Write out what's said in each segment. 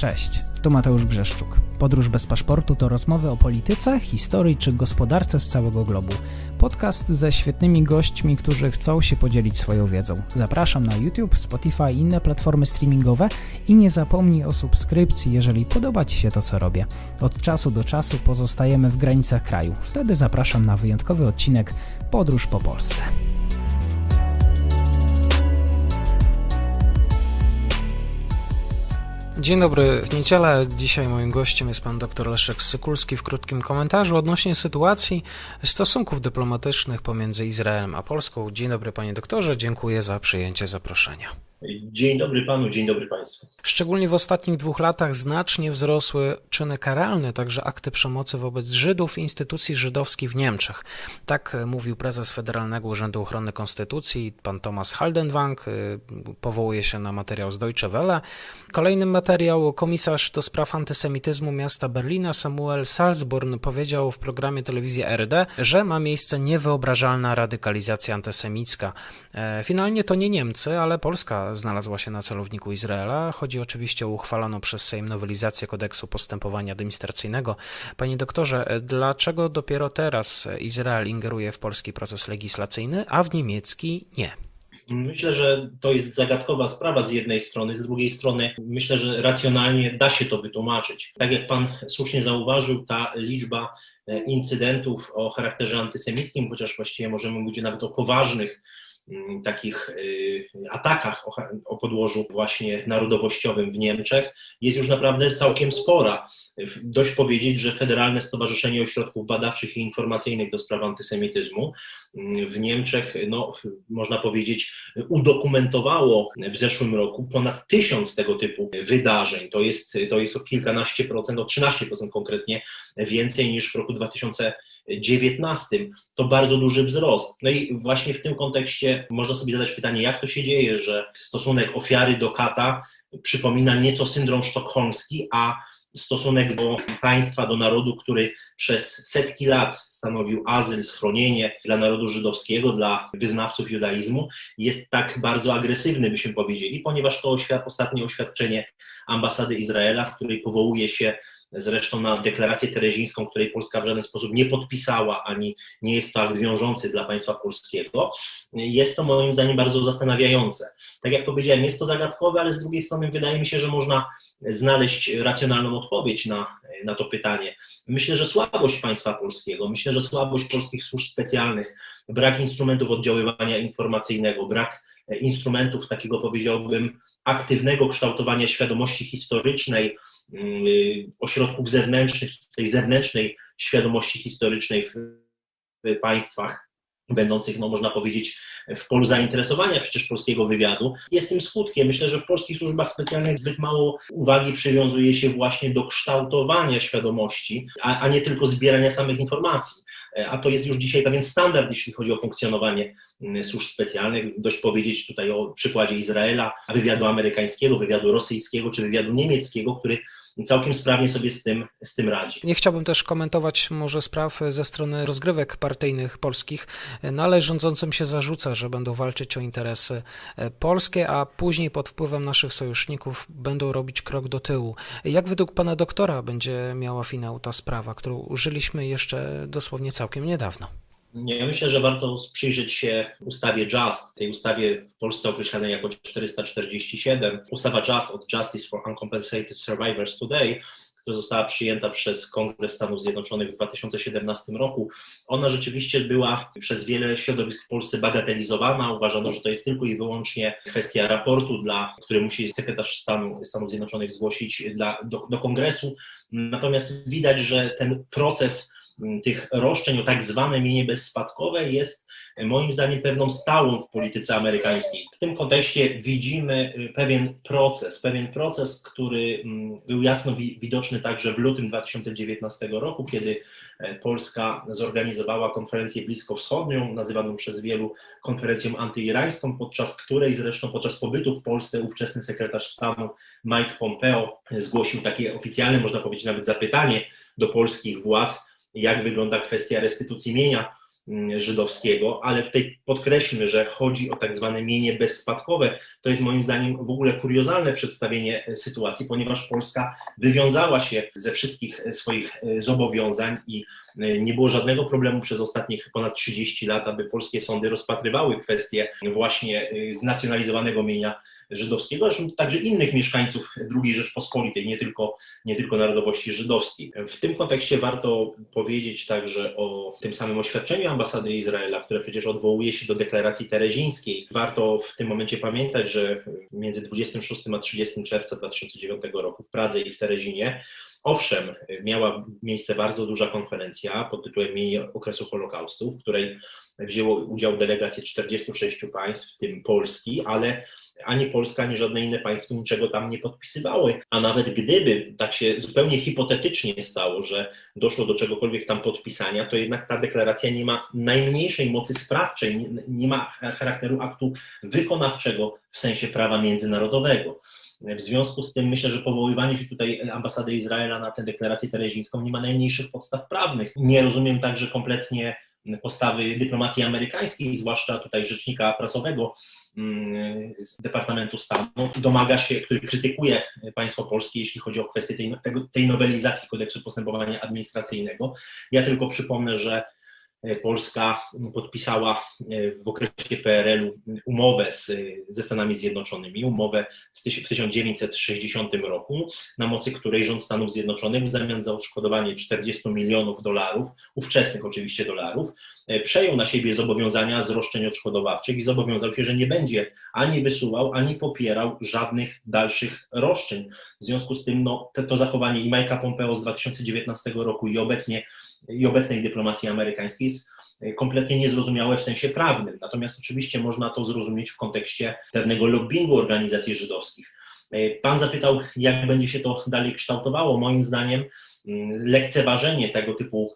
Cześć, tu Mateusz Brzeszczuk. Podróż bez paszportu to rozmowy o polityce, historii czy gospodarce z całego globu. Podcast ze świetnymi gośćmi, którzy chcą się podzielić swoją wiedzą. Zapraszam na YouTube, Spotify i inne platformy streamingowe i nie zapomnij o subskrypcji, jeżeli podoba Ci się to, co robię. Od czasu do czasu pozostajemy w granicach kraju. Wtedy zapraszam na wyjątkowy odcinek Podróż po Polsce. Dzień dobry, w niedzielę. Dzisiaj moim gościem jest pan dr Leszek Sykulski w krótkim komentarzu odnośnie sytuacji stosunków dyplomatycznych pomiędzy Izraelem a Polską. Dzień dobry panie doktorze, dziękuję za przyjęcie zaproszenia. Dzień dobry panu, dzień dobry państwu. Szczególnie w ostatnich dwóch latach znacznie wzrosły czyny karalne, także akty przemocy wobec Żydów i instytucji żydowskich w Niemczech. Tak mówił prezes Federalnego Urzędu Ochrony Konstytucji, pan Thomas Haldenwang. Powołuje się na materiał z Deutsche Welle. Kolejny materiał, komisarz do spraw antysemityzmu miasta Berlina Samuel Salzborn powiedział w programie telewizji RD, że ma miejsce niewyobrażalna radykalizacja antysemicka. E, finalnie to nie Niemcy, ale Polska znalazła się na celowniku Izraela. Chodzi oczywiście o uchwaloną przez Sejm nowelizację kodeksu postępowania administracyjnego. Panie doktorze, dlaczego dopiero teraz Izrael ingeruje w polski proces legislacyjny, a w niemiecki nie? Myślę, że to jest zagadkowa sprawa z jednej strony, z drugiej strony myślę, że racjonalnie da się to wytłumaczyć. Tak jak pan słusznie zauważył, ta liczba e, incydentów o charakterze antysemickim, chociaż właściwie możemy mówić nawet o poważnych takich y, atakach o, o podłożu właśnie narodowościowym w Niemczech jest już naprawdę całkiem spora. Dość powiedzieć, że Federalne Stowarzyszenie Ośrodków Badawczych i Informacyjnych do spraw antysemityzmu mm, w Niemczech, no, można powiedzieć, udokumentowało w zeszłym roku ponad tysiąc tego typu wydarzeń. To jest, to jest o kilkanaście procent, o 13% konkretnie więcej niż w roku 2019. To bardzo duży wzrost. No i właśnie w tym kontekście można sobie zadać pytanie, jak to się dzieje, że stosunek ofiary do kata przypomina nieco syndrom sztokholmski, a stosunek do państwa, do narodu, który przez setki lat stanowił azyl, schronienie dla narodu żydowskiego, dla wyznawców judaizmu, jest tak bardzo agresywny, byśmy powiedzieli, ponieważ to ostatnie oświadczenie ambasady Izraela, w której powołuje się zresztą na deklarację terezińską, której Polska w żaden sposób nie podpisała, ani nie jest to akt wiążący dla państwa polskiego, jest to moim zdaniem bardzo zastanawiające. Tak jak powiedziałem, jest to zagadkowe, ale z drugiej strony wydaje mi się, że można znaleźć racjonalną odpowiedź na, na to pytanie. Myślę, że słabość państwa polskiego, myślę, że słabość polskich służb specjalnych, brak instrumentów oddziaływania informacyjnego, brak instrumentów takiego powiedziałbym aktywnego kształtowania świadomości historycznej, ośrodków zewnętrznych, tej zewnętrznej świadomości historycznej w, państwach będących, no można powiedzieć, w polu zainteresowania przecież polskiego wywiadu, jest tym skutkiem. Myślę, że w polskich służbach specjalnych zbyt mało uwagi przywiązuje się właśnie do kształtowania świadomości, a, a nie tylko zbierania samych informacji. A to jest już dzisiaj pewien standard, jeśli chodzi o funkcjonowanie mm, służb specjalnych. Dość powiedzieć tutaj o przykładzie Izraela, wywiadu amerykańskiego, wywiadu rosyjskiego czy wywiadu niemieckiego, który całkiem sprawnie sobie z tym, z tym radzi. Nie chciałbym też komentować może spraw ze strony rozgrywek partyjnych polskich, no ale rządzącym się zarzuca, że będą walczyć o interesy polskie, a później pod wpływem naszych sojuszników będą robić krok do tyłu. Jak według pana doktora będzie miała finał ta sprawa, którą użyliśmy jeszcze dosłownie całkiem niedawno? Ja myślę, że warto przyjrzeć się ustawie JUST, tej ustawie w Polsce określanej jako 447. Ustawa JUST od Justice for Uncompensated Survivors Today, która została przyjęta przez Kongres Stanów Zjednoczonych w 2017 roku. Ona rzeczywiście była przez wiele środowisk w Polsce bagatelizowana. Uważano, że to jest tylko i wyłącznie kwestia raportu, dla, który musi sekretarz stanu Stanów Zjednoczonych zgłosić dla, do, do Kongresu. Natomiast widać, że ten proces tych roszczeń o tak zwane mienie bezspadkowe jest moim zdaniem pewną stałą w polityce amerykańskiej. W tym kontekście widzimy y, pewien proces, pewien proces, który mm, był jasno widoczny także w lutym 2019 roku, kiedy e, Polska zorganizowała konferencję bliskowschodnią, nazywaną przez wielu konferencją antyirańską, podczas której zresztą podczas pobytu w Polsce ówczesny sekretarz stanu Mike Pompeo zgłosił takie oficjalne, można powiedzieć nawet zapytanie do polskich władz, jak wygląda kwestia restytucji mienia mm, żydowskiego, ale tutaj podkreślmy, że chodzi o tak zwane mienie bezspadkowe. To jest moim zdaniem w ogóle kuriozalne przedstawienie sytuacji, ponieważ Polska wywiązała się ze wszystkich swoich zobowiązań i nie było żadnego problemu przez ostatnich ponad 30 lat, aby polskie sądy rozpatrywały kwestie właśnie znacjonalizowanego mienia żydowskiego, zresztą także innych mieszkańców II Rzeczpospolitej, nie tylko, nie tylko narodowości żydowskiej. W tym kontekście warto powiedzieć także o tym samym oświadczeniu ambasady Izraela, które przecież odwołuje się do deklaracji terezińskiej. Warto w tym momencie pamiętać, że między 26 a 30 czerwca 2009 roku w Pradze i w Terezinie Owszem, miała miejsce bardzo duża konferencja pod tytułem Mienie okresu Holokaustu, w której wzięło udział delegacje 46 państw, w tym Polski, ale ani Polska, ani żadne inne państwo niczego tam nie podpisywały. A nawet gdyby tak się zupełnie hipotetycznie stało, że doszło do czegokolwiek tam podpisania, to jednak ta deklaracja nie ma najmniejszej mocy sprawczej, nie ma charakteru aktu wykonawczego w sensie prawa międzynarodowego. W związku z tym myślę, że powoływanie się tutaj ambasady Izraela na tę deklarację terezińską nie ma najmniejszych podstaw prawnych. Nie rozumiem także kompletnie postawy dyplomacji amerykańskiej, zwłaszcza tutaj rzecznika prasowego mm, z Departamentu Stanu, domaga się, który krytykuje państwo polskie, jeśli chodzi o kwestię tej, tej nowelizacji kodeksu postępowania administracyjnego. Ja tylko przypomnę, że Polska podpisała e, w okresie PRL-u umowę z, ze Stanami Zjednoczonymi, umowę w 1960 roku, na mocy której rząd Stanów Zjednoczonych w zamian za odszkodowanie 40 milionów dolarów, ówczesnych oczywiście dolarów, e, przejął na siebie zobowiązania z roszczeń odszkodowawczych i zobowiązał się, że nie będzie ani wysuwał, ani popierał żadnych dalszych roszczeń. W związku z tym no, to, to zachowanie i Mike'a Pompeo z 2019 roku i obecnie i obecnej dyplomacji amerykańskiej jest e, kompletnie niezrozumiałe w sensie prawnym. Natomiast oczywiście można to zrozumieć w kontekście pewnego lobbingu organizacji żydowskich. E, pan zapytał, jak będzie się to dalej kształtowało. Moim zdaniem mm, lekceważenie tego typu,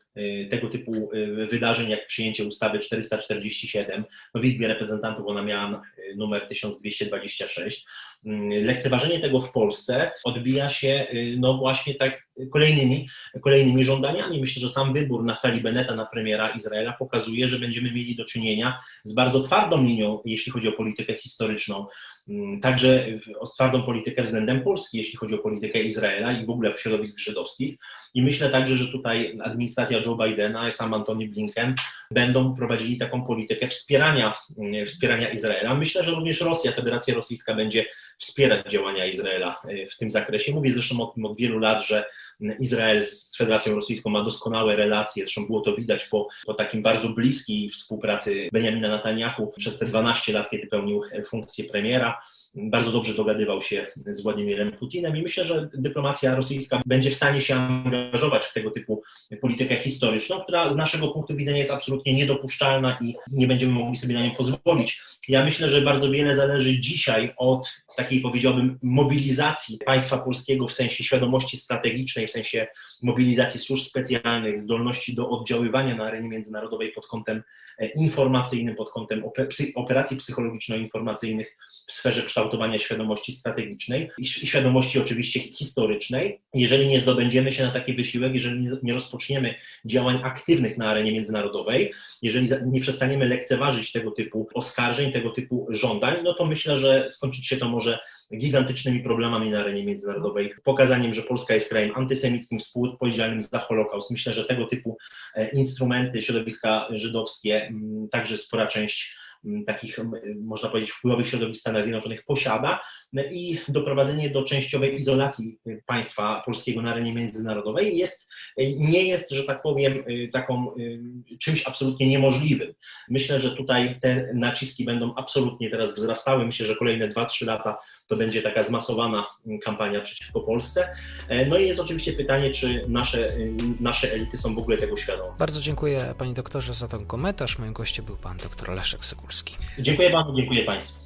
tego typu wydarzeń, jak przyjęcie ustawy 447, no w Izbie Reprezentantów ona miała numer 1226, mm, lekceważenie tego w Polsce odbija się no właśnie tak kolejnymi, kolejnymi żądaniami. Myślę, że sam wybór Naftali Beneta na premiera Izraela pokazuje, że będziemy mieli do czynienia z bardzo twardą linią, jeśli chodzi o politykę historyczną, mm, także o twardą politykę względem Polski, jeśli chodzi o politykę Izraela i w ogóle środowisk żydowskich. I myślę także, że tutaj administracja Joe Bidena i sam Antony Blinken będą prowadzili taką politykę wspierania, mm, wspierania Izraela. Myślę, że również Rosja, Federacja Rosyjska będzie wspierać działania Izraela e, w tym zakresie. Mówię zresztą o tym od wielu lat, że Izrael z Federacją Rosyjską ma doskonałe relacje, zresztą było to widać po, po takim bardzo bliskiej współpracy Benjamina Netanyahu przez te 12 lat, kiedy pełnił funkcję premiera bardzo dobrze dogadywał się z Władimirem Putinem i myślę, że dyplomacja rosyjska będzie w stanie się angażować w tego typu politykę historyczną, która z naszego punktu widzenia jest absolutnie niedopuszczalna i nie będziemy mogli sobie na nią pozwolić. Ja myślę, że bardzo wiele zależy dzisiaj od takiej powiedziałbym mobilizacji państwa polskiego w sensie świadomości strategicznej, sensie mobilizacji służb specjalnych, zdolności do oddziaływania na arenie międzynarodowej pod kątem e, informacyjnym, pod kątem operacji psychologiczno-informacyjnych w sferze kształtowania świadomości strategicznej i świadomości oczywiście historycznej. Jeżeli nie zdobędziemy się na taki wysiłek, jeżeli nie rozpoczniemy działań aktywnych na arenie międzynarodowej, jeżeli nie przestaniemy lekceważyć tego typu oskarżeń, tego typu żądań, no to myślę, że skończyć się to może gigantycznymi problemami na arenie międzynarodowej, pokazaniem, że Polska jest krajem antysemickim, współodpowiedzialnym za Holokaust. Myślę, że tego typu e, instrumenty, środowiska żydowskie, także spora część takich, można powiedzieć, wpływowych środowisk Stanów Zjednoczonych posiada i doprowadzenie do częściowej izolacji państwa polskiego na arenie międzynarodowej jest, nie jest, że tak powiem, taką czymś absolutnie niemożliwym. Myślę, że tutaj te naciski będą absolutnie teraz wzrastały. Myślę, że kolejne 2-3 lata to będzie taka zmasowana kampania przeciwko Polsce. No i jest oczywiście pytanie, czy nasze, nasze elity są w ogóle tego świadome. Bardzo dziękuję Panie Doktorze za ten komentarz. Moim gościem był Pan Doktor Leszek Sykulski. Dziękuję bardzo, dziękuję Państwu.